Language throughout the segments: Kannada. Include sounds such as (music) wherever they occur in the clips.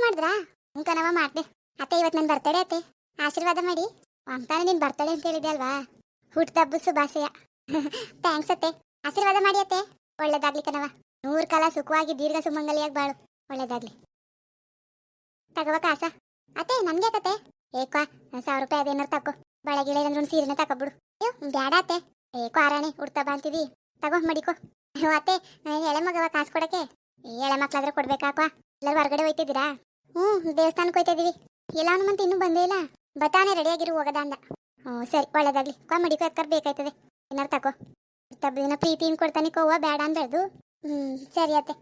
ಮಾಡಿದ್ರಾ? ಹ್ಞೂ ಕಣವ ಮಾಡ್ದೆ. ಅತ್ತೆ ಇವತ್ತು ನನ್ನ ಬರ್ತಡೆ ಅತ್ತೆ. ಆಶೀರ್ವಾದ ಮಾಡಿ. ಅಂತಾನೆ ನಿನ್ ಬರ್ತಡೆ ಅಂತ ಹೇಳಿದೆ ಅಲ್ವಾ? ಹುಟ್ಟದಬ್ಬು ಶುಭಾಶಯ. (laughs) ಥ್ಯಾಂಕ್ಸ್ ಅತ್ತೆ. ಆಶೀರ್ವಾದ ಮಾಡಿ ಅತ್ತೆ. ಒಳ್ಳೇದಾಗ್ಲಿ ಕನವ ನೂರು ಕಾಲ ಸುಖವಾಗಿ ದೀರ್ಘ ಸುಮಂಗಲಿಯಾಗಿ ಬಾಳು. ಒಳ್ಳೇದಾಗ್ಲಿ. ತಗವ ಕಾಸ. ಅತ್ತೆ, ನನ್ಗೆ ಏಕ, ಒಂದ್ ಸಾವಿರ ರೂಪಾಯಿ ಅದೇನಾರು ತಕೋ. ಬಳೆ ಗಿಳೆ ಸೀರೆನೆ ಒಂದು ಸೀರೆನ ತಕೊಬಿಡು. ಅಯ್ಯೋ ಬ್ಯಾಡ ಅತ್ತೆ. ಏಕೋ, ಆರಾಣಿ ಉಡ್ತಾ ಬಂತಿದಿ ತಗೋ, ಮಡಿಕೋ. ಅಯ್ಯೋ, ಅತ್ತೆ ಎಳೆ ಮಗವ ಕಾಸು ಕೊಡಕ್ಕೆ. ಈ ಎಳೆ ಮಕ್ಳಾದ್ರೂ ಕೊಡ್ಬೇಕಾಕ್ವಾ ಎಲ್ಲರೂ ಹೊರಗಡೆ ಹೋಯ್ತಿದ್ದೀರಾ? ಹ್ಞೂ ದೇವಸ್ಥಾನಕ್ಕೆ ಹೋಯ್ತಾ ಇದೀವಿ ಎಲ್ಲ ಹನುಮಂತ ಇನ್ನೂ ಬಂದೇ ಇಲ್ಲ. ಬತಾನೆ ರೆಡಿಯಾಗಿರು ಹೋಗದ ಅಂದ ಹ್ಞೂ ಸರಿ, ಒಳ್ಳೇದಾಗ್ಲಿ. ಕೊ ಮಡಿಕೋ ಎತ್ಕರ್ ಬೇಕಾಯ್ತದೆ. ಏನಾರು ತಕೋ. ತಬ್ಬದಿನ ಪ್ರೀತಿನ ಕೊಡ್ತಾನೆ, ಕೋವ ಬೇಡ ಅಂದದು ಹ್ಞೂ ಸರಿ ಅತ್ತೆ.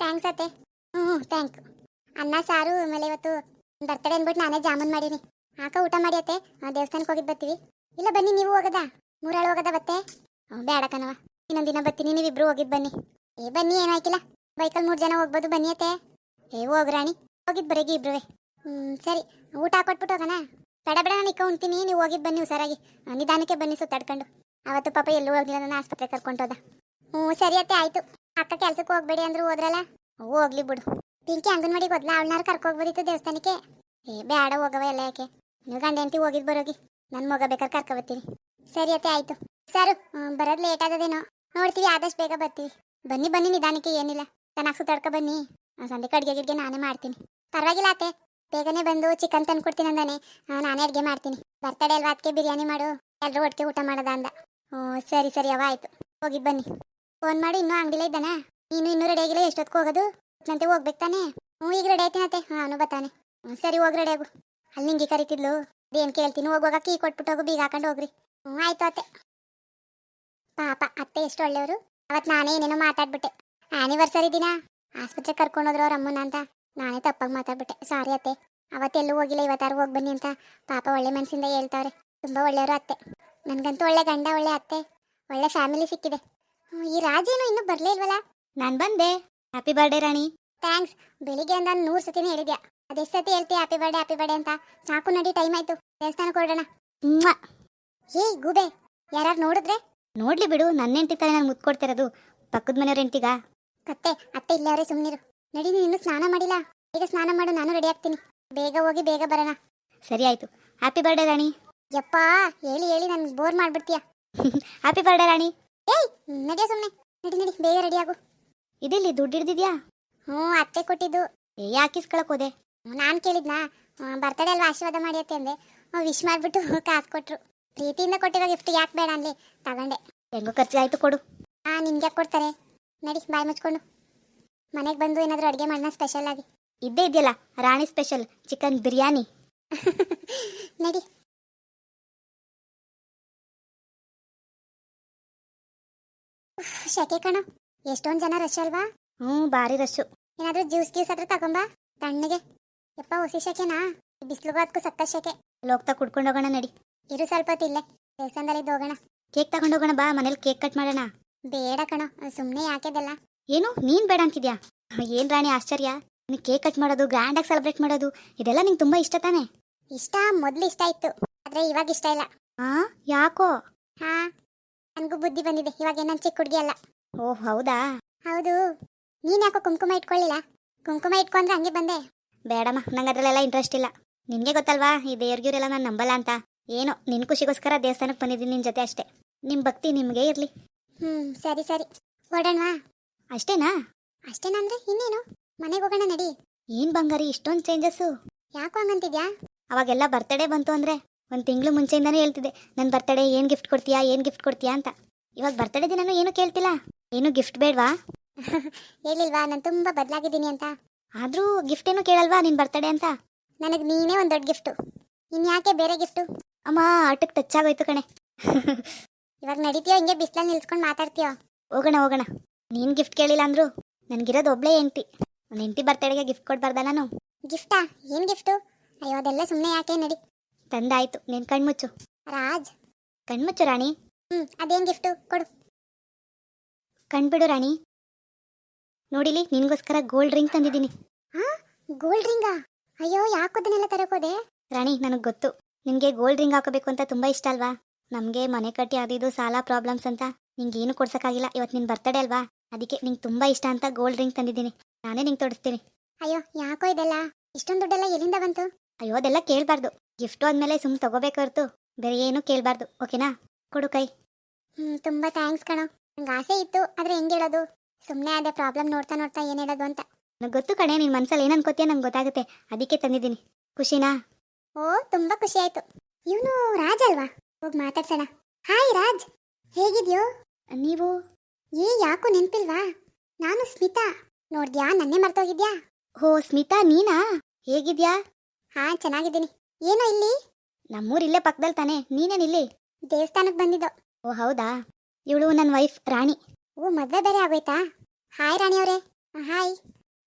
ಥ್ಯಾಂಕ್ಸ್ ಅತ್ತೆ. ಹ್ಞೂ ಥ್ಯಾಂಕ್ ಅನ್ನ, ಸಾರು, ಆಮೇಲೆ ಇವತ್ತು ಬರ್ತಡೆ ಅಂದ್ಬಿಟ್ಟು ನಾನೇ ಜಾಮೂನ್ ಮಾಡೀನಿ. ಹಾಕ ಊಟ ಮಾಡಿ ಅತ್ತೆ. ದೇವಸ್ಥಾನಕ್ಕೆ ಹೋಗಿದ್ದು ಬರ್ತೀವಿ. ಇಲ್ಲ, ಬನ್ನಿ, ನೀವು ಹೋಗದ? ಮೂರಾಳು ಹೋಗದ ಬತ್ತೆ ಹ್ಞೂ ಬೇಡ ಕಣವ ಇನ್ನೊಂದು ದಿನ ಬರ್ತೀನಿ, ನೀವಿಬ್ರು ಹೋಗಿದ್ದು ಬನ್ನಿ. ಏ, ಬನ್ನಿ ಏನಾಯ್ಕಿಲ್ಲ ಬೈಕಲ್ಲಿ ಮೂರು ಜನ ಹೋಗ್ಬೋದು, ಬನ್ನಿ ಅತ್ತೆ. ಏ ಹೋಗ್ರಾಣಿ ಹೋಗಿದ್ ಬರೀಗಿ ಇಬ್ರುವೆ. ಹ್ಮ್, ಸರಿ. ಊಟ ಹಾಕೊಟ್ಬಿಟ್ಟು ಹೋಗೋಣ. ಬೇಡ ಬೇಡ, ನಾನು ಇಕ್ಕ ಉಣ್ತೀನಿ. ನೀವು ಹೋಗಿದ್ ಬನ್ನಿ ಹುಷಾರಾಗಿ. ನಿಧಾನಕ್ಕೆ ಬನ್ನಿ ಸುತ್ತಾಡ್ಕೊಂಡು ಅವತ್ತು ಪಾಪ ಎಲ್ಲೂ ಹೋಗ್ಲಿಲ್ಲ, ನಾನು ಆಸ್ಪತ್ರೆ ಕರ್ಕೊಂಡೋದ ಹ್ಞೂ ಸರಿ ಅತ್ತೆ, ಆಯ್ತು. ಅಕ್ಕ ಕೆಲ್ಸಕ್ಕೆ ಹೋಗ್ಬೇಡಿ ಅಂದ್ರು ಹೋದ್ರಲ್ಲ? ಹೋಗ್ಲಿ ಬಿಡು. ಪಿಂಕಿ ಅಂಗನವಾಡಿಗೆ ಹೋದ್ಲ. ಅವಳನ್ನಾರು ಕರ್ಕೋಗ್ಬೋದಿತ್ತು ದೇವಸ್ಥಾನಕ್ಕೆ. ಏ ಬೇಡ ಹೋಗವ ಎಲ್ಲ ಯಾಕೆ? ನೀವು ಗಂಡ ಹೆಂಡತಿ ಹೋಗಿದ್ ಬರೋಗಿ. ನನ್ನ ಮಗ ಬೇಕಾದ್ರೆ ಕರ್ಕೊಬತ್ತೀನಿ ಸರಿ ಅತ್ತೆ, ಆಯ್ತು. ಸರ್ ಬರೋದು ಲೇಟ್ ಆಗದೇನೋ ನೋಡ್ತೀವಿ, ಆದಷ್ಟು ಬೇಗ ಬರ್ತೀವಿ. ಬನ್ನಿ ಬನ್ನಿ ನಿಧಾನಕ್ಕೆ, ಏನಿಲ್ಲ. ಚೆನ್ನಾಗಿ ಸುತ್ತಾಡ್ಕೊ ಬನ್ನಿ. ಸಂಜೆ ಅಡ್ಗೆ ಗಿಡ್ಗೆ ನಾನೇ ಮಾಡ್ತೀನಿ. ಪರವಾಗಿಲ್ಲ ಅತ್ತೆ. ಬೇಗನೆ ಬಂದು ಚಿಕನ್ ತಂದು ಕೊಡ್ತೀನಿ ಅಂದಾನೆ. ನಾನೇ ಅಡುಗೆ ಮಾಡ್ತೀನಿ. ಬರ್ತಡೆ ಅಲ್ವಾ ಅದಕ್ಕೆ ಬಿರಿಯಾನಿ ಮಾಡು. ಎಲ್ಲರೂ ಒಟ್ಟಿಗೆ ಊಟ ಮಾಡೋದ ಅಂದ. ಹ್ಞೂ, ಸರಿ ಸರಿ ಅವ ಆಯ್ತು. ಹೋಗಿ ಬನ್ನಿ. ಫೋನ್ ಮಾಡಿ, ಇನ್ನೂ ಅಂಗಡಿಲೇ ಇದ್ದಾನೆ? ನೀನು ಇನ್ನೂ ರೆಡಿ ಆಗಿಲ್ಲ, ಎಷ್ಟೊತ್ತಿಗೆ ಹೋಗೋದು? ನಂತೆ ಹೋಗ್ಬೇಕು ತಾನೆ? ಹ್ಞೂ, ಈಗ ರೆಡಿ ಆಯ್ತೀನತ್ತೆ ಹಾಂ ಅವನು ಹ್ಞೂ, ಸರಿ, ಹೋಗಿ ರೆಡಿ ಆಗು. ಅಲ್ಲಿ ನಿಂಗೆ ಕರಿತಿದ್ಲು. ಅದೇನು ಕೇಳ್ತೀನಿ ಹೋಗುವಾಗ ಕೀ ಕೊಟ್ಬಿಟ್ಟು ಹೋಗು, ಬೀಗ ಹಾಕೊಂಡು ಹೋಗ್ರಿ. ಹ್ಞೂ, ಆಯ್ತು ಅತ್ತೆ. ಪಾಪ, ಅತ್ತೆ ಎಷ್ಟು ಒಳ್ಳೆಯವರು. ಅವತ್ತು ನಾನೇ ಏನೇನೋ ಮಾತಾಡ್ಬಿಟ್ಟೆ. ಆನಿವರ್ಸರಿ ದಿನ. ಆಸ್ಪತ್ರೆ ಕರ್ಕೊಂಡೋದ್ರು ಅವ್ರ ಅಮ್ಮನ ಅಂತ. ನಾನೇ ತಪ್ಪಾಗಿ ಮಾತಾಡ್ಬಿಟ್ಟೆ. ಸಾರಿ ಅತ್ತೆ. ಅವತ್ತೆಲ್ಲೂ ಹೋಗಿಲ್ಲ ಇವತ್ತಾರು ಹೋಗಿ ಬನ್ನಿ ಅಂತ. ಪಾಪ ಒಳ್ಳೆ ಮನಸ್ಸಿಂದ ಹೇಳ್ತಾವ್ರೆ. ತುಂಬ ಒಳ್ಳೆಯವರು ಅತ್ತೆ. ನನಗಂತೂ ಒಳ್ಳೆ ಗಂಡ ಒಳ್ಳೆ ಅತ್ತೆ. ಒಳ್ಳೆ ಫ್ಯಾಮಿಲಿ ಸಿಕ್ಕಿದೆ. ಈ ರಾಜೇನು ಇನ್ನೂ ಬರಲೇ ಇಲ್ವಲ್ಲ? ನಾನು ಬಂದೆ. ಹ್ಯಾಪಿ ಬರ್ಡೇ ರಾಣಿ. ಥ್ಯಾಂಕ್ಸ್ ಬೆಳಿಗ್ಗೆ ಅಂದ ನೂರು ಸತಿನೇ ಹೇಳಿದ್ಯಾ. ಅದೆಷ್ಟು ಸತಿ ಹೇಳ್ತೀಯ ಹ್ಯಾಪಿ ಬರ್ಡೇ ಹ್ಯಾಪಿ ಬರ್ಡೇ ಅಂತ. ಸಾಕು ನಡಿ ಟೈಮ್ ಆಯ್ತು. ದೇವಸ್ಥಾನಕ್ಕೆ ಕೊಡೋಣ! ಏಯ್ ಗೂಬೆ. ಯಾರು ನೋಡಿದ್ರೆ? ನೋಡ್ಲಿ ಬಿಡು. ನನ್ನ ಹೆಂಡತಿ ತಾನೇ ನಾನು ಮುತ್ಕೊಡ್ತಿರೋದು ಪಕ್ಕದ ಮನೆಯವ್ರ ಹೆಂಡತಿಗ? ಕತ್ತೆ ಅತ್ತೆ ಇಲ್ಲೇ ಅವರೇ ಸುಮ್ಮನಿರು ನಡಿ ನೀನು ಸ್ನಾನ ಮಾಡಿಲ್ಲ? ಈಗ ಸ್ನಾನ ಮಾಡು ನಾನು ರೆಡಿ ಆಗ್ತೀನಿ. ಬೇಗ ಹೋಗಿ ಬೇಗ ಬರೋಣ. ಸರಿ ಆಯ್ತು. Happy birthday Rani. ಯಪ್ಪ ಹೇಳಿ ಹೇಳಿ ನನ್ಗೆ ಬೋರ್ ಮಾಡ್ಬಿಡ್ತೀಯ? Happy birthday Rani. ಏಯ್ ನಡಿಯ ಸುಮ್ಮನೆ ನಡಿ ನಡಿ ಬೇಗ ರೆಡಿ ಆಗು. ಇದಿಲ್ಲಿ ದುಡ್ಡು ಹಿಡ್ದಿದ್ಯಾ? ಹ್ಞೂ ಅತ್ತೆ ಕೊಟ್ಟಿದ್ದು. ಏ ಹಾಕಿಸ್ಕೊಳಕ್ ಹೋದೆ? ನಾನು ಕೇಳಿದ್ನಾ? ಬರ್ತಡೇ ಅಲ್ವಾ ಆಶೀರ್ವಾದ ಮಾಡಿ ಅತ್ತೆ ಅಂದೆ. ವಿಶ್ ಮಾಡಿಬಿಟ್ಟು (laughs) ಕಾಸು ಕೊಟ್ರು. ಪ್ರೀತಿಯಿಂದ ಕೊಟ್ಟಿರೋ ಗಿಫ್ಟ್ ಯಾಕೆ ಬೇಡ ಅನ್ಲಿ? ತಗೊಂಡೆ. ಹೆಂಗೋ ಖರ್ಚು ಆಯ್ತು ಕೊಡು. ಹಾ ನಿಮ್ಗೆ ಯಾಕೆ ಕೊಡ್ತಾರೆ? ನಡಿ ಬಾಯ್ ಮುಚ್ಕೊಂಡು. ಮನೆಗೆ ಬಂದು ಏನಾದರೂ ಅಡುಗೆ ಮಾಡೋಣ ಸ್ಪೆಷಲ್ ಆಗಿ. ಇದ್ದೇ ಇದೆಯಲ್ಲ ರಾಣಿ ಸ್ಪೆಷಲ್ ಚಿಕನ್ ಬಿರಿಯಾನಿ. (laughs) ನಡಿ. ಶೆಕೆ ಕಣ ಎಷ್ಟೊಂದು ಜನ ರಶ್ ಅಲ್ವಾ? ಹ್ಞೂ ಭಾರಿ ರಶ್ಶು ಏನಾದರೂ ಜ್ಯೂಸ್ ಗೀಸ್ ಹತ್ರ ತಗೊಂಬಾ ತಣ್ಣಗೆ. ಯಪ್ಪ ಹೊಸಿ ಶೆಕೆನಾ? ಬಿಸಿಲು ಅದಕ್ಕೂ ಸಕ್ಕ ಶೆಕೆ. ಲೋಕ್ತಾ ಕುಡ್ಕೊಂಡು ಹೋಗೋಣ ನಡಿ. ಇರು ಸ್ವಲ್ಪ ಹೊತ್ತು ಇಲ್ಲೇ ದೇವಸ್ಥಾನದಲ್ಲಿ ಹೋಗೋಣ. ಕೇಕ್ ತಗೊಂಡು ಹೋಗೋಣ ಬಾ ಮನೇಲಿ ಕೇಕ್ ಕಟ್ ಮಾಡೋಣ. ಬೇಡ ಕಣೋ ಸುಮ್ಮನೆ ಯಾಕೆದಲ್ಲ? ಏನು? ನೀನ್ ಬೇಡ ಅಂತಿದ್ಯಾ? ಏನ್ ರಾಣಿ ಆಶ್ಚರ್ಯ? ನೀನು ಕೇಕ್ ಕಟ್ ಮಾಡೋದು ಗ್ರ್ಯಾಂಡಾಗಿ ಸೆಲೆಬ್ರೇಟ್ ಮಾಡೋದು ಇದೆಲ್ಲ ನಿಂಗೆ ತುಂಬಾ ಇಷ್ಟ ತಾನೆ? ಇಷ್ಟ ಮೊದ್ಲು ಇಷ್ಟ ಇತ್ತು ಆದ್ರೆ ಇವಾಗ ಇಷ್ಟ ಇಲ್ಲ. ಹಾ ಯಾಕೋ? ಹಾ ನನಗೂ ಬುದ್ಧಿ ಬಂದಿದೆ ಇವಾಗ ನಾನು ಚಿಕ್ಕ ಹುಡುಗಿ ಅಲ್ಲ. ಓ ಹೌದಾ? ಹೌದು. ನೀನ್ ಯಾಕೋ ಕುಂಕುಮ ಇಟ್ಕೊಳ್ಳಿಲ್ಲ? ಕುಂಕುಮ ಇಟ್ಕೊಂಡ್ರೆ ಹಂಗೆ ಬಂದೆ. ಬೇಡಮ್ಮ ನಂಗೆ ಅದ್ರಲ್ಲೆಲ್ಲ ಇಂಟ್ರೆಸ್ಟ್ ಇಲ್ಲ. ನಿನ್ಗೆ ಗೊತ್ತಲ್ವಾ ಈ ದೇವ್ರಿಗಿವ್ರೆಲ್ಲ ನಾನು ನಂಬಲ್ಲ ಅಂತ? ಏನೋ ನಿನ್ ಖುಷಿಗೋಸ್ಕರ ದೇವಸ್ಥಾನಕ್ಕೆ ಬಂದಿದ್ದೀನಿ ನಿನ್ ಜೊತೆ ಅಷ್ಟೇ. ನಿಮ್ ಭಕ್ತಿ ನಿಮಗೆ ಇರ್ಲಿ. ಹ್ಮ್ ಸರಿ ಸರಿ. ಹೊರಡೋಣವಾ ಅಷ್ಟೇನಾ? ಅಷ್ಟೇನಂದ್ರೆ ಇನ್ನೇನು? ಮನೆಗೆ ಹೋಗೋಣ ನಡಿ. ಏನ್ ಬಂಗಾರಿ ಇಷ್ಟೊಂದು ಚೇಂಜಸ್ಸು ಯಾಕೋ ಹಂಗಂತಿದ್ಯಾ? ಅವಾಗೆಲ್ಲ ಬರ್ತಡೇ ಬಂತು ಅಂದ್ರೆ ಒಂದು ತಿಂಗಳು ಮುಂಚೆಯಿಂದಾನೇ ಹೇಳ್ತಿದ್ದೆ ನನ್ನ ಬರ್ತಡೇ ಏನು ಗಿಫ್ಟ್ ಕೊಡ್ತೀಯಾ ಏನು ಗಿಫ್ಟ್ ಕೊಡ್ತೀಯಾ? ಅಂತ. ಇವಾಗ ಬರ್ತಡೇ ದಿನನೂ ಏನು ಕೇಳ್ತಿಲ್ಲ. ಏನು ಗಿಫ್ಟ್ ಬೇಡವಾ? ಹೇಳಿಲ್ವಾ? ನಾನು ತುಂಬಾ ಬದಲಾಗಿದ್ದೀನಿ ಅಂತ. ಆದ್ರೂ ಗಿಫ್ಟ್ ಏನು ಕೇಳಲ್ವಾ ನಿನ್ ಬರ್ತಡೇ ಅಂತ? ನನಗೆ ನೀನೇ ಒಂದು ದೊಡ್ಡ ಗಿಫ್ಟು ಇನ್ಯಾಕೆ ಬೇರೆ ಗಿಫ್ಟು ಅಮ್ಮ ಆಟಕ್ಕೆ ಟಚ್ ಆಗೋಯ್ತು ಕಣೆ. (laughs) ಇವಾಗ ನಡೀತೀಯೋ ಹಿಂಗೆ ಬಿಸ್ಲಲ್ಲಿ ನಿಲ್ಸ್ಕೊಂಡು ಮಾತಾಡ್ತೀಯೋ? ಹೋಗೋಣ ಹೋಗೋಣ. ನೀನ್ ಗಿಫ್ಟ್ ಕೇಳಿಲ್ಲ ಅಂದ್ರು. ನನಗಿರೋದು ಒಬ್ಳೆ ಹೆಂಡ್ತಿ. ಒಂದು ಹೆಂಡತಿ ಬರ್ತಡೆಗೆ ಗಿಫ್ಟ್ ಕೊಡ್ಬಾರ್ದ ನಾನು? ಗಿಫ್ಟಾ? ಏನ್ ಗಿಫ್ಟು? ಅಯ್ಯೋ ಅದೆಲ್ಲ ಸುಮ್ಮನೆ ಯಾಕೆ ನಡಿ. ತಂದಾಯ್ತು. ನೀನು ಕಣ್ಮುಚ್ಚು. ರಾಜ್. ಕಣ್ಮುಚ್ಚು ರಾಣಿ. ಹ್ಞೂ ಅದೇನ್ ಗಿಫ್ಟು? ಕೊಡು. ಕಣ್ಬಿಡು ರಾಣಿ. ನೋಡಿಲಿ ನಿನ್ಗೋಸ್ಕರ ಗೋಲ್ಡ್ ರಿಂಗ್ ತಂದಿದ್ದೀನಿ. ಗೋಲ್ಡ್ ರಿಂಗಾ ಅಯ್ಯೋ ಯಾಕೋದನ್ನೆಲ್ಲ ತರಕೋದೆ ರಾಣಿ ನನಗೆ ಗೊತ್ತು. ನಿನಗೆ ಗೋಲ್ಡ್ ರಿಂಗ್ ಹಾಕೋಬೇಕು ಅಂತ ತುಂಬಾ ಇಷ್ಟ ಅಲ್ವಾ? ನಮಗೆ ಮನೆ ಕಟ್ಟಿ ಅದಿದು ಸಾಲ ಪ್ರಾಬ್ಲಮ್ಸ್ ಅಂತ ನಿಂಗೆ ಏನು ಕೊಡ್ಸಕ್ಕಾಗಿಲ್ಲ. ಇವತ್ತು ನಿನ್ ಬರ್ತಡೇ ಅಲ್ವಾ? ಅದಕ್ಕೆ ನಿಂಗೆ ತುಂಬಾ ಇಷ್ಟ ಅಂತ ಗೋಲ್ಡ್ ರಿಂಗ್ ತಂದಿದ್ದೀನಿ. ನಾನೇ ನಿಂಗೆ ತೊಡಿಸ್ತೀನಿ. ಅಯ್ಯೋ ಯಾಕೋ ಇದೆಲ್ಲ? ಇಷ್ಟೊಂದು ದುಡ್ಡೆಲ್ಲ ಎಲ್ಲಿಂದ ಬಂತು? ಅಯ್ಯೋ ಅದೆಲ್ಲ ಕೇಳಬಾರ್ದು. ಗಿಫ್ಟ್ ಆದ್ಮೇಲೆ ಸುಮ್ ತಗೋಬೇಕು ಹೊರ್ತು. ಬೇರೆ ಏನು ಕೇಳಬಾರ್ದು. ಓಕೆನಾ? ಕೊಡು ಕೈ. ಹ್ಮ್ ತುಂಬಾ ಥ್ಯಾಂಕ್ಸ್ ಕಣೋ. ನಂಗೆ ಆಸೆ ಇತ್ತು ಆದ್ರೆ ಹೆಂಗೆ ಹೇಳೋದು? ಸುಮ್ಮನೆ ಅದೇ ಪ್ರಾಬ್ಲಮ್ ನೋಡ್ತಾ ನೋಡ್ತಾ ಏನು ಹೇಳೋದು ಅಂತ. ನನಗೆ ಗೊತ್ತು ಕಣೆ ನಿನ್ ಮನ್ಸಲ್ಲಿ ಏನ್ ಅನ್ಕೋತೀಯ ನಂಗೆ ಗೊತ್ತಾಗುತ್ತೆ. ಅದಕ್ಕೆ ತಂದಿದ್ದೀನಿ. ಖುಷಿನಾ? ಓ ತುಂಬಾ ಖುಷಿ ಆಯ್ತು. ಇವನು ರಾಜ ಅಲ್ವಾ? ಹೋಗಿ ಮಾತಾಡ್ಸೋಣ. ಹಾಯ್ ರಾಜ್. ಹೇಗಿದ್ಯೋ? ನೀವು? ಏ, ಯಾಕೋ ನೆನ್ಪಿಲ್ವಾ? ನಾನು ಸ್ಮಿತಾ. ನೋಡ್ದ್ಯಾ, ನನ್ನೇ ಮರ್ತೋಗಿದ್ಯಾ? ಹೋ, ಸ್ಮಿತಾ, ನೀನಾ? ಹೇಗಿದ್ಯಾ? ಹಾ, ಚೆನ್ನಾಗಿದ್ದೀನಿ. ಏನೋ ಇಲ್ಲಿ? ನಮ್ಮೂರ್ ಇಲ್ಲೇ ಪಕ್ಕದಲ್ಲಿ ತಾನೆ. ನೀನೇನಿಲ್ಲಿ ದೇವಸ್ಥಾನಕ್ಕೆ ಬಂದಿದ್ದು. ಓ, ಹೌದಾ? ಇವಳು ನನ್ನ ವೈಫ್, ರಾಣಿ. ಓ, ಮದ್ವೆ ಬೇರೆ ಆಗೋಯ್ತಾ? ಹಾಯ್, ರಾಣಿ ಅವರೇ. Hi.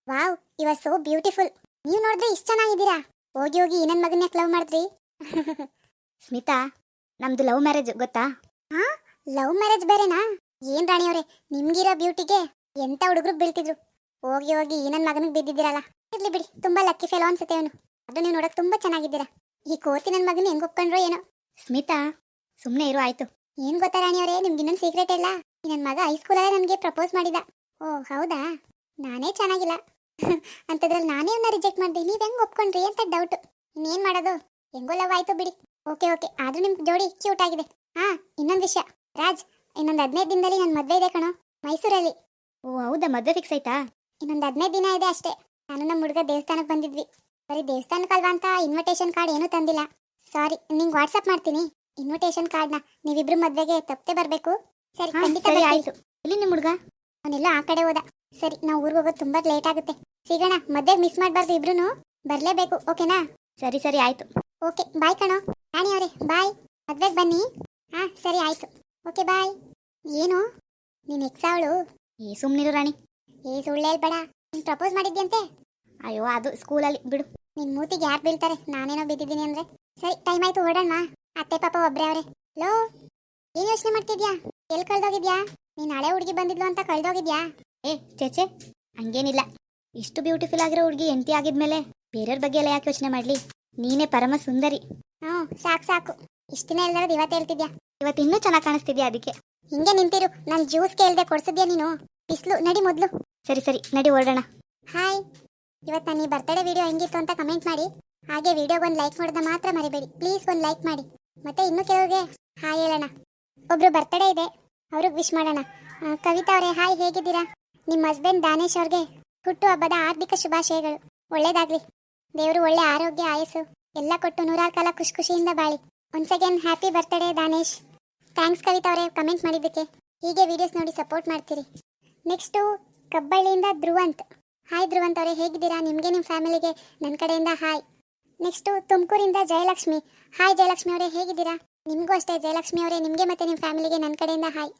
Wow, you are so beautiful. ನೀವು ನೋಡಿದ್ರೆ ಇಷ್ಟು ಚೆನ್ನಾಗಿದ್ದೀರಾ? ಹೋಗಿ ಹೋಗಿ ಈ ನನ್ನ ಕ್ಲವ್ ಲವ್ ಮಾಡಿದ್ರಿ. (laughs) ಸ್ಮಿತಾ ನಮ್ದು ಲವ್ ಮ್ಯಾರೇಜ್ ಗೊತ್ತಾ? ಹಾ ಲವ್ ಮ್ಯಾರೇಜ್ ಬೇರೆನಾ? ಏನ್ ರಾಣಿ ಅವರೇ ನಿಮ್ಗಿರೋ ಬ್ಯೂಟಿಗೆ ಎಂತ ಹುಡುಗರು ಬೀಳ್ತಿದ್ರು? ಹೋಗಿ ಹೋಗಿ ಈ ನನ್ನ ಮಗನಿಗೆ ಬಿದ್ದಿದ್ದೀರಲ್ಲ? ಇರ್ಲಿ ಬಿಡಿ ತುಂಬಾ ಲಕ್ಕಿ ಫೆಲೋ ಅನ್ಸುತ್ತೆ ಅವನು ಅದು ನೀವು ನೋಡಕ್ ತುಂಬಾ ಚೆನ್ನಾಗಿದ್ದೀರಾ. ಈ ಕೋತಿ ನನ್ನ ಮಗನ ಹೆಂಗ್ ಒಪ್ಕೊಂಡ್ರು ಏನೋ? ಸ್ಮಿತಾ ಸುಮ್ಮನೆ ಇರು ಆಯ್ತು. ಏನ್ ಗೊತ್ತಾ ರಾಣಿ ಅವರೇ ನಿಮ್ಗೆ ಇನ್ನೊಂದು ಸೀಕ್ರೆಟ್ ಇಲ್ಲ? ನನ್ನ ಮಗ ಹೈಸ್ಕೂಲಲ್ಲೇ ನನಗೆ ಪ್ರಪೋಸ್ ಮಾಡಿದ. ಓ ಹೌದಾ? ನಾನೇ ಚೆನ್ನಾಗಿಲ್ಲ. (laughs) ಅಂತದ್ರಲ್ಲಿ ನಾನೇ ಅವನ್ನ ರಿಜೆಕ್ಟ್ ಮಾಡಿದೆ. ನೀವ್ ಹೆಂಗ್ ಒಪ್ಕೊಂಡ್ರಿ ಅಂತ ಡೌಟ್ ಇನ್ನೇನ್ ಮಾಡೋದು? ಹೆಂಗೋ ಲವ್ ಆಯ್ತು ಬಿಡಿ. Okay okay. ಆದ್ರೂ ನಿಮ್ ಜೋಡಿ ಕ್ಯೂಟ್ ಆಗಿದೆ. ಹಾ ಇನ್ನೊಂದು ವಿಷಯ. ರಾಜ್ ಇನ್ನೊಂದು ಹದಿನೈದು ದಿನದಲ್ಲಿ ನನ್ನ ಮದುವೆ ಇದೆ ಕಣೋ ಮೈಸೂರಲ್ಲಿ. ಓ ಹೌದಾ? ಮದುವೆ ಫಿಕ್ಸ್ ಆಯ್ತಾ? ಇನ್ನೊಂದು ಹದಿನೈದು ದಿನ ಇದೆ ಅಷ್ಟೇ. ನಾನು ನಮ್ಮ ಹುಡುಗ ದೇವಸ್ಥಾನಕ್ಕೆ ಬಂದಿದ್ವಿ. ಬರೀ ದೇವಸ್ಥಾನಕ್ಕಲ್ವಾ ಅಂತ ಇನ್ವಿಟೇಷನ್ ಕಾರ್ಡ್ ಏನೂ ತಂದಿಲ್ಲ. ಸಾರಿ ನಿಂಗೆ ವಾಟ್ಸಪ್ ಮಾಡ್ತೀನಿ. ಇನ್ವಿಟೇಷನ್ ಕಾರ್ಡ್ನ ನೀವಿಬ್ರು ಮದುವೆಗೆ ತಪ್ಪದೆ ಬರಬೇಕು. ಸರಿ ಖಂಡಿತ ಇಲ್ಲಿ ಆಯ್ತು. ಎಲ್ಲಿ ನಿಮ್ಮ ಹುಡುಗ? ಅವನೆಲ್ಲ ಆ ಕಡೆ ಹೋದ. ಸರಿ ನಾವು ಊರಿಗೆ ಹೋಗೋದು ತುಂಬ ಲೇಟ್ ಆಗುತ್ತೆ. ಸಿಗೋಣ ಮದುವೆಗೆ ಮಿಸ್ ಮಾಡಬಾರ್ದು ಇಬ್ರು ಬರಲೇಬೇಕು ಓಕೆನಾ? ಸರಿ ಸರಿ ಆಯ್ತು. ಓಕೆ ಬಾಯ್ ಕಣೋ. ರಾಣಿ ಅವರೇ ಬಾಯ್. ಮದ್ವೆಗೆ ಬನ್ನಿ. ಹಾ ಸರಿ ಆಯ್ತು. Okay bye. ಏನು? ನೀನು ಎಕ್ಸ್ ಅವಳು? ಏ ಸುಮ್ಮನಿರು ರಾಣಿ. ಏ ಸುಳ್ಳೇ ಬೇಡ ನೀನು ಪ್ರಪೋಸ್ ಮಾಡಿದ್ಯಂತೆ? ಅಯ್ಯೋ ಅದು ಸ್ಕೂಲಲ್ಲಿ ಬಿಡು. ನಿನ್ ಮೂತಿಗೆ ಯಾರು ಬೀಳ್ತಾರೆ? ನಾನೇನೋ ಬಿದ್ದಿದ್ದೀನಿ ಅಂದ್ರೆ. ಸರಿ ಟೈಮ್ ಆಯ್ತು ಹೊರಡೋಣ ಅತ್ತೆ ಪಾಪ ಒಬ್ರೆ ಅವ್ರೆ. ಲೋ ಏನ್ ಯೋಚನೆ ಮಾಡ್ತಿದ್ಯಾ? ಎಲ್ಲಿ ಕಳ್ದೋಗಿದ್ಯಾ? ನೀನ್ ಹಳೆ ಹುಡುಗಿ ಬಂದಿದ್ಲು ಅಂತ ಕಳ್ದೋಗಿದ್ಯಾ? ಏ ಚೇಚೆ ಹಂಗೇನಿಲ್ಲ. ಇಷ್ಟು ಬ್ಯೂಟಿಫುಲ್ ಆಗಿರೋ ಹುಡುಗಿ ಹೆಂಡತಿ ಆಗಿದ್ಮೇಲೆ ಬೇರೆಯವ್ರ ಬಗ್ಗೆ ಎಲ್ಲ ಯಾಕೆ ಯೋಚನೆ ಮಾಡ್ಲಿ? ನೀನೇ ಪರಮ ಸುಂದರಿ. ಹ್ಞೂ ಸಾಕು ಸಾಕು. ಇಷ್ಟಿನ ಇಲ್ದಿರೋದು ಇವತ್ತು ಹೇಳ್ತಿದ್ಯಾ? ಇವತ್ತು ಇನ್ನೂ ಚೆನ್ನಾಗಿ ಕಾಣಿಸ್ತಿದ್ಯಾ ಅದಕ್ಕೆ? ಹಿಂಗೆ ನಿಂತಿರು ನಾನು ಜ್ಯೂಸ್ ಕೇಳ್ದೆ ಕೊಡ್ಸಿದ್ಯಾ ನೀನು? ಬಿಸ್ಲು ನಡಿ ಮೊದ್ಲು. ಸರಿ ಸರಿ ನಡಿ ಓಡೋಣ. ಹಾಯ್ ಇವತ್ತು ನಾನು ಈ ಬರ್ತಡೇ ವಿಡಿಯೋ ಹೆಂಗಿತ್ತು ಅಂತ ಕಮೆಂಟ್ ಮಾಡಿ. ಹಾಗೆ ವಿಡಿಯೋಗೆ ಒಂದು ಲೈಕ್ ಮಾಡಿದ ಮಾತ್ರ ಮರಿಬೇಡಿ. ಪ್ಲೀಸ್ ಒಂದು ಲೈಕ್ ಮಾಡಿ. ಮತ್ತೆ ಇನ್ನು ಕೆಲವ್ರಿಗೆ ಹಾಯ್ ಹೇಳೋಣ. ಒಬ್ರು ಬರ್ತಡೇ ಇದೆ. ಅವ್ರಿಗೆ ವಿಶ್ ಮಾಡೋಣ. ಆ, ಕವಿತಾ ಅವರೇ ಹಾಯ್ ಹೇಗಿದ್ದೀರಾ? ನಿಮ್ಮ ಹಸ್ಬೆಂಡ್ ದಾನೇಶ್ ಅವ್ರಿಗೆ ಹುಟ್ಟು ಹಬ್ಬದ ಹಾರ್ದಿಕ ಶುಭಾಶಯಗಳು. ಒಳ್ಳೇದಾಗ್ಲಿ. ದೇವರು ಒಳ್ಳೆ ಆರೋಗ್ಯ, ಆಯಸ್ಸು, ಎಲ್ಲ ಕೊಟ್ಟು ನೂರಾರು ಕಾಲ ಖುಷಿ ಖುಷಿಯಿಂದ ಬಾಳಿ. Once again happy birthday Danesh thanks Kavitha ಅವರೇ ಕಮೆಂಟ್ ಮಾಡಿದ್ದಕ್ಕೆ. ಹೀಗೆ ವಿಡಿಯೋಸ್ ನೋಡಿ ಸಪೋರ್ಟ್ ಮಾಡ್ತೀರಿ. ನೆಕ್ಸ್ಟು ಕಬ್ಬಳ್ಳಿಯಿಂದ ಧ್ರುವಂತ್. ಹಾಯ್ ಧ್ರುವಂತ್ ಅವರೇ, ಹೇಗಿದ್ದೀರಾ? ನಿಮಗೆ ನಿಮ್ಮ ಫ್ಯಾಮಿಲಿಗೆ ನನ್ನ ಕಡೆಯಿಂದ ಹಾಯ್ ನೆಕ್ಸ್ಟು ತುಮಕೂರಿಂದ ಜಯಲಕ್ಷ್ಮಿ. ಹಾಯ್ ಜಯಲಕ್ಷ್ಮಿ ಅವರೇ, ಹೇಗಿದ್ದೀರಾ? ನಿಮಗೂ ಅಷ್ಟೇ, ಜಯಲಕ್ಷ್ಮಿ ಅವರೇ, ನಿಮಗೆ ಮತ್ತು ನಿಮ್ಮ ಫ್ಯಾಮಿಲಿಗೆ ನನ್ನ ಕಡೆಯಿಂದ ಹಾಯ್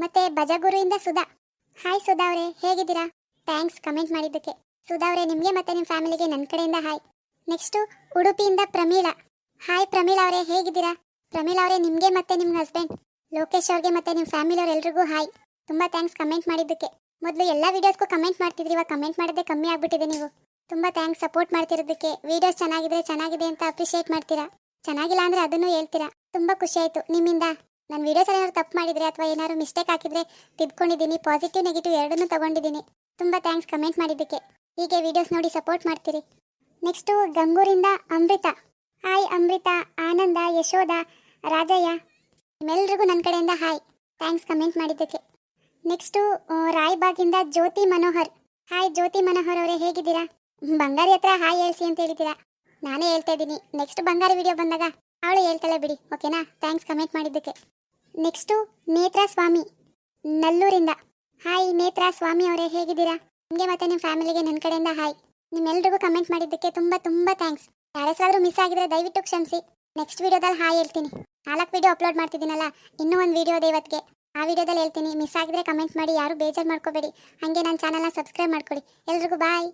ಮತ್ತು ಬಜಗುರುಯಿಂದ ಸುಧಾ. ಹಾಯ್ ಸುಧಾ ಅವರೇ, ಹೇಗಿದ್ದೀರಾ? ಥ್ಯಾಂಕ್ಸ್ ಕಮೆಂಟ್ ಮಾಡಿದ್ದಕ್ಕೆ. ಸುಧಾ ಅವರೇ, ನಿಮಗೆ ಮತ್ತೆ ನಿಮ್ಮ ಫ್ಯಾಮಿಲಿಗೆ ನನ್ನ ಕಡೆಯಿಂದ ಹಾಯ್. ನೆಕ್ಸ್ಟು ಉಡುಪಿಯಿಂದ ಪ್ರಮೀಳಾ. ಹಾಯ್ ಪ್ರಮೀಳಾ ಅವರೇ, ಹೇಗಿದ್ದೀರಾ? ಪ್ರಮೀಳಾ ಅವರೇ, ನಿಮಗೆ ಮತ್ತೆ ನಿಮ್ಮ ಹಸ್ಬೆಂಡ್ ಲೋಕೇಶ್ ಅವ್ರಿಗೆ ಮತ್ತೆ ನಿಮ್ಮ ಫ್ಯಾಮಿಲಿ ಎಲ್ರಿಗೂ ಹಾಯ್. ತುಂಬ ಥ್ಯಾಂಕ್ಸ್ ಕಮೆಂಟ್ ಮಾಡಿದ್ದಕ್ಕೆ. ಮೊದಲು ಎಲ್ಲ ವೀಡಿಯೋಸ್ಗೂ ಕಮೆಂಟ್ ಮಾಡ್ತಿದ್ರಿ, ಇವಾಗ ಕಮೆಂಟ್ ಮಾಡೋದೇ ಕಮ್ಮಿ ಆಗ್ಬಿಟ್ಟಿದೆ ನೀವು. ತುಂಬ ಥ್ಯಾಂಕ್ಸ್ ಸಪೋರ್ಟ್ ಮಾಡ್ತಿರೋದಕ್ಕೆ. ವೀಡಿಯೋಸ್ ಚೆನ್ನಾಗಿದ್ರೆ ಚೆನ್ನಾಗಿದೆ ಅಂತ ಅಪ್ರಿಷಿಯೇಟ್ ಮಾಡ್ತೀರಾ? ಚೆನ್ನಾಗಿಲ್ಲ ಅಂದರೆ ಅದನ್ನು ಹೇಳ್ತೀರಾ? ತುಂಬ ಖುಷಿ ಆಯಿತು ನಿಮ್ಮಿಂದ. ನಾನು ವೀಡಿಯೋಸ್ ಏನಾದ್ರು ತಪ್ಪು ಮಾಡಿದರೆ ಅಥವಾ ಏನಾದ್ರು ಮಿಸ್ಟೇಕ್ ಹಾಕಿದರೆ ತಿದ್ಕೊಂಡಿದ್ದೀನಿ ಪಾಸಿಟಿವ್ ನೆಗೆಟಿವ್ ಎರಡನ್ನೂ ತಗೊಂಡಿದ್ದೀನಿ. ತುಂಬ ಥ್ಯಾಂಕ್ಸ್ ಕಮೆಂಟ್ ಮಾಡಿದ್ದಕ್ಕೆ. ಹೀಗೆ ವಿಡಿಯೋಸ್ ನೋಡಿ ಸಪೋರ್ಟ್ ಮಾಡ್ತೀರಿ. ನೆಕ್ಸ್ಟು ಗಂಗೂರಿಂದ ಅಮೃತ. ಹಾಯ್ ಅಮೃತ, ಆನಂದ, ಯಶೋಧ, ರಾಜಯ್ಯ. ನಿಮ್ಮೆಲ್ರಿಗೂ ನನ್ನ ಕಡೆಯಿಂದ ಹಾಯ್ ಥ್ಯಾಂಕ್ಸ್ ಕಮೆಂಟ್ ಮಾಡಿದ್ದಕ್ಕೆ. ನೆಕ್ಸ್ಟು ರಾಯ್ಬಾಗಿಂದ ಜ್ಯೋತಿ ಮನೋಹರ್. ಹಾಯ್ ಜ್ಯೋತಿ ಮನೋಹರ್ ಅವರೇ, ಹೇಗಿದ್ದೀರಾ? ಬಂಗಾರಿ ಹತ್ರ ಹಾಯ್ ಹೇಳ್ಸಿ ಅಂತ ಹೇಳಿದ್ದೀರಾ? ನಾನೇ ಹೇಳ್ತಾ ಇದ್ದೀನಿ. ನೆಕ್ಸ್ಟ್ ಬಂಗಾರಿ ವಿಡಿಯೋ ಬಂದಾಗ ಅವಳು ಹೇಳ್ತಾಳೆ ಬಿಡಿ ಓಕೆನಾ ಥ್ಯಾಂಕ್ಸ್ ಕಮೆಂಟ್ ಮಾಡಿದ್ದಕ್ಕೆ. ನೆಕ್ಸ್ಟು ನೇತ್ರಾ ಸ್ವಾಮಿ ನಲ್ಲೂರಿಂದ. ಹಾಯ್ ನೇತ್ರಾ ಸ್ವಾಮಿ ಅವರೇ, ಹೇಗಿದ್ದೀರಾ? ನಿಮಗೆ ಮತ್ತೆ ನಿಮ್ಮ ಫ್ಯಾಮಿಲಿಗೆ ನನ್ನ ಕಡೆಯಿಂದ ಹಾಯ್. ನಿಮ್ಮೆಲ್ರಿಗೂ ಕಮೆಂಟ್ ಮಾಡಿದ್ದಕ್ಕೆ ತುಂಬ ತುಂಬ ಥ್ಯಾಂಕ್ಸ್ ಯಾರಾದ್ರೂ ಮಿಸ್ ಆಗಿದ್ರೆ ದಯವಿಟ್ಟು ಕ್ಷಮಿಸಿ. ನೆಕ್ಸ್ಟ್ ವಿಡಿಯೋದಲ್ಲಿ ಹಾಯ್ ಹೇಳ್ತೀನಿ. ನಾಲ್ಕು ವಿಡಿಯೋ ಅಪ್ಲೋಡ್ ಮಾಡ್ತಿದ್ದೀನಲ್ಲ, ಇನ್ನೂ ಒಂದು ವೀಡಿಯೋ ಇದೆ ಇವತ್ತಿಗೆ ಆ ವೀಡಿಯೋದಲ್ಲಿ ಹೇಳ್ತೀನಿ ಮಿಸ್ ಆಗಿದ್ರೆ ಕಮೆಂಟ್ ಮಾಡಿ, ಯಾರು ಬೇಜಾರು ಮಾಡ್ಕೋಬೇಡಿ. ಹಾಗೆ ನನ್ನ ಚಾನಲ್ನ ಸಬ್ಸ್ಕ್ರೈಬ್ ಮಾಡ್ಕೊಳ್ಳಿ ಎಲ್ರಿಗೂ ಬಾಯ್